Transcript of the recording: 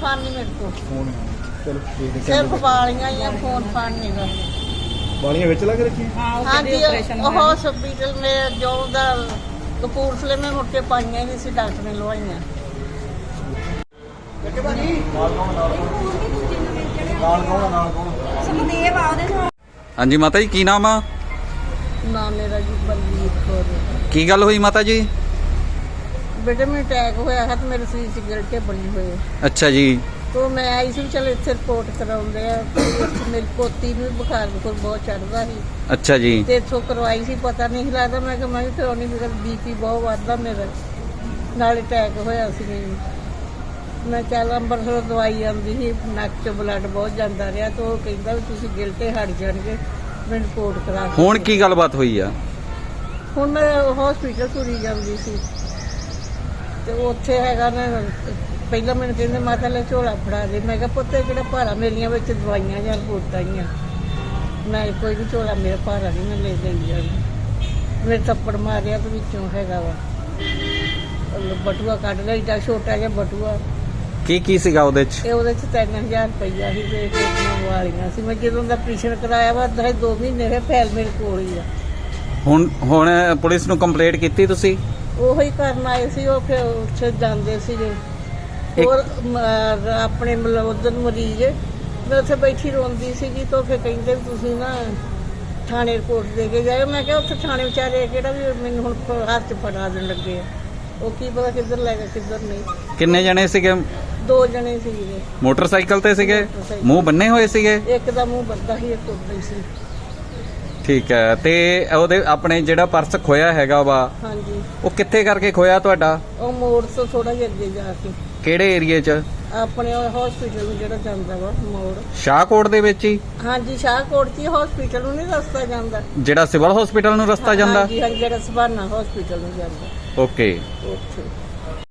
ਫਾਨ ਨਹੀਂ ਮੇਰੇ ਕੋਲ। ਫੋਨ ਚਲੋ ਦੇਖਦੇ ਸਿਰਫ ਵਾਲੀਆਂ ਹੀ ਆ ਫੋਨ ਫਾਨ ਨਹੀਂ ਗਾ ਵਾਲੀਆਂ ਵਿੱਚ ਲਾ ਕੇ ਰੱਖੀ ਹਾਂਜੀ ਉਹ ਹਸਪੀਟਲ ਮੇ ਜੋ ਦਾ ਕਪੂਰਥਲੇ ਮੇ ਮੁੜ ਕੇ ਪਾਈਆਂ ਨਹੀਂ ਸੀ ਡਾਕਟਰ ਨੇ ਲਵਾਈਆਂ। ਨਾਲ ਕੌਣ ਨਾਲ ਕੌਣ? ਸਮਦੇਵ ਆ ਉਹਦੇ ਨਾਲ। ਹਾਂਜੀ ਮਾਤਾ ਜੀ ਕੀ ਨਾਮ ਆ? ਨਾਮ ਮੇਰਾ ਜੀ ਬਲਜੀਤ ਕੌਰ। ਕੀ ਗੱਲ ਹੋਈ ਮਾਤਾ ਜੀ? ਬੇਟੇ ਮੈਨੂੰ ਅਟੈਕ ਹੋਇਆ ਹੈ ਤੇ ਮੇਰੇ ਸਰੀਰ 'ਚ ਗਿਲਟੇ ਬਣੀ ਹੋਏ ਆ। ਅੱਛਾ ਜੀ। ਤੋ ਮੈਂ ਆਈ ਸੀ ਚਲ ਇੱਥੇ ਰਿਪੋਰਟ ਕਰਾਉਂਦੇ ਆ। ਤੇ ਇੱਥੇ ਮੇਰੀ ਪੋਤੀ ਨੂੰ ਵੀ ਬੁਖਾਰ ਬੁਖਾਰ ਬਹੁਤ ਚੜਦਾ ਸੀ। ਅੱਛਾ ਜੀ। ਤੇ ਇੱਥੋਂ ਕਰਵਾਈ ਸੀ ਪਤਾ ਨਹੀਂ ਸੀ ਲੱਗਦਾ। ਮੈਂ ਕਿ ਮੈਂ ਵੀ ਕਰਾਉਣੀ ਮੇਰਾ ਬੀਪੀ ਬਹੁਤ ਵੱਧਦਾ ਮੇਰਾ। ਨਾਲ ਅਟੈਕ ਹੋਇਆ ਸੀ ਮੈਨੂੰ। ਮੈਂ ਚੱਲ ਅੰਬਰਸਰੋਂ ਦਵਾਈ ਆਉਂਦੀ ਸੀ ਨੱਕ 'ਚ ਬਲੱਡ ਬਹੁਤ ਜਾਂਦਾ ਰਿਹਾ। ਤੇ ਉਹ ਕਹਿੰਦਾ ਵੀ ਤੁਸੀਂ ਗਿਲਟੇ ਹਟ ਜਾਣਗੇ। ਮੈਂ ਰਿਪੋਰਟ ਕਰਾ ਕੇ ਹੁਣ ਕੀ ਗੱਲਬਾਤ ਹੋਈ ਆ? ਹੁਣ ਮੈਂ ਹਸਪੀਟਲ ਤੁਰੀ ਜਾਂਦੀ ਸੀ। ਤੇ ਉੱਥੇ ਹੈਗਾ ਨਾ ਪਹਿਲਾਂ ਮੈਨੂੰ ਕਹਿੰਦੇ ਮਾਤਾ ਲੈ ਝੋਲਾ ਫੜਾ ਦੇ। ਮੈਂ ਕਿਹਾ ਪੁੱਤ ਇਹ ਕਿਹੜਾ ਭਾਰਾ ਮੇਰੀਆਂ ਵਿੱਚ ਦਵਾਈਆਂ ਜਾਂ ਰਿਪੋਰਟਾਂ ਹੀ ਆ ਮੈਂ ਕੋਈ ਵੀ ਝੋਲਾ ਮੇਰਾ ਭਾਰਾ ਨਹੀਂ ਮੈਂ ਲੈ ਲਈ ਜਾਣਾ ਮੇਰੇ ਥੱਪੜ ਮਾਰਿਆ ਤੇ ਵਿੱਚੋਂ ਹੈਗਾ ਵਾ। ਬਟੂਆ ਕੱਢ ਲਿਆ ਏਡਾ ਛੋਟਾ ਜਿਹਾ ਬਟੂਆ। ਕੀ ਕੀ ਸੀਗਾ ਉਹਦੇ ਚ? ਤੇ ਉਹਦੇ ਚ 3000 ਰੁਪਈਆ ਸੀ ਤੇ ਕਿੰਨਾ ਵਾਲੀਆਂ ਸੀ। ਮੈਂ ਜਦੋਂ ਦਾ ਆਪਰੇਸ਼ਨ ਕਰਾਇਆ ਵਾ ਦਸ ਦੋ ਮਹੀਨੇ ਦੇ ਫੈਲ ਮੇਰੇ ਕੋਲ ਹੀ ਆ। ਹੁਣ ਹੁਣ ਪੁਲਿਸ ਨੂੰ ਕੰਪਲੇਂਟ ਕੀਤੀ ਤੁਸੀਂ? ਉਹੀ ਕਰਨ ਆਏ ਸੀ ਉਹ ਫਿਰ ਉੱਥੇ ਜਾਂਦੇ ਸੀਗੇ ਹੋਰ ਮ, ਆਪਣੇ ਮਤਲਬ ਉਧਰ ਮਰੀਜ਼ ਮੈਂ ਉੱਥੇ ਬੈਠੀ ਰੋਂਦੀ ਸੀਗੀ ਤਾਂ ਫਿਰ ਕਹਿੰਦੇ ਵੀ ਤੁਸੀਂ ਨਾ ਥਾਣੇ ਰਿਪੋਰਟ ਦੇ ਕੇ ਜਾਇਓ। ਮੈਂ ਕਿਹਾ ਉੱਥੇ ਥਾਣੇ ਵਿਚਾਰੇ ਕਿਹੜਾ ਵੀ ਮੈਨੂੰ ਹੁਣ ਹੱਥ 'ਚ ਫੜਾ ਦੇਣ ਲੱਗੇ ਆ। ਉਹ ਕੀ ਪਤਾ ਕਿੱਧਰ ਲੈ ਗਿਆ ਕਿੱਧਰ ਨਹੀਂ। ਕਿੰਨੇ ਜਣੇ ਸੀਗੇ? ਦੋ ਜਣੇ ਸੀਗੇ। ਮੋਟਰਸਾਈਕਲ ਤੇ ਸੀਗੇ? ਮੋਟਰਸਾਈਕਲ। ਮੂੰਹ ਬੰਨੇ ਹੋਏ ਸੀਗੇ? ਇੱਕ ਦਾ ਮੂੰਹ ਬੱਦਾ ਸੀ ਇੱਕ ਹੀ ਸੀ। ਠੀਕ ਹੈ ਤੇ ਉਹਦੇ ਆਪਣੇ ਜਿਹੜਾ ਪਰਸ ਖੋਇਆ ਹੈਗਾ ਵਾ ਹਾਂਜੀ। ਉਹ ਕਿੱਥੇ ਕਰਕੇ ਖੋਇਆ ਤੁਹਾਡਾ? ਉਹ ਮੋੜ ਤੋਂ ਥੋੜਾ ਜਿਹਾ ਅੱਗੇ ਜਾ ਕੇ। ਕਿਹੜੇ ਏਰੀਏ 'ਚ? ਆਪਣੇ ਹਸਪੀਟਲ ਨੂੰ ਜਿਹੜਾ ਜਾਂਦਾ ਵਾ ਮੋੜ। ਸ਼ਾਹਕੋਟ ਦੇ ਵਿੱਚ ਹੀ? ਹਾਂਜੀ ਸ਼ਾਹਕੋਟ ਦੀ ਹਸਪੀਟਲ ਨੂੰ ਨਹੀਂ ਰਸਤਾ ਜਾਂਦਾ। ਜਿਹੜਾ ਸਿਵਲ ਹਸਪੀਟਲ ਨੂੰ ਰਸਤਾ ਜਾਂਦਾ? ਹਾਂਜੀ ਹਾਂਜੀ ਜਿਹੜਾ ਸਭਾਨਾ ਹਸਪੀਟਲ ਨੂੰ ਜਾਂਦਾ। ਓਕੇ ਉੱਥੇ।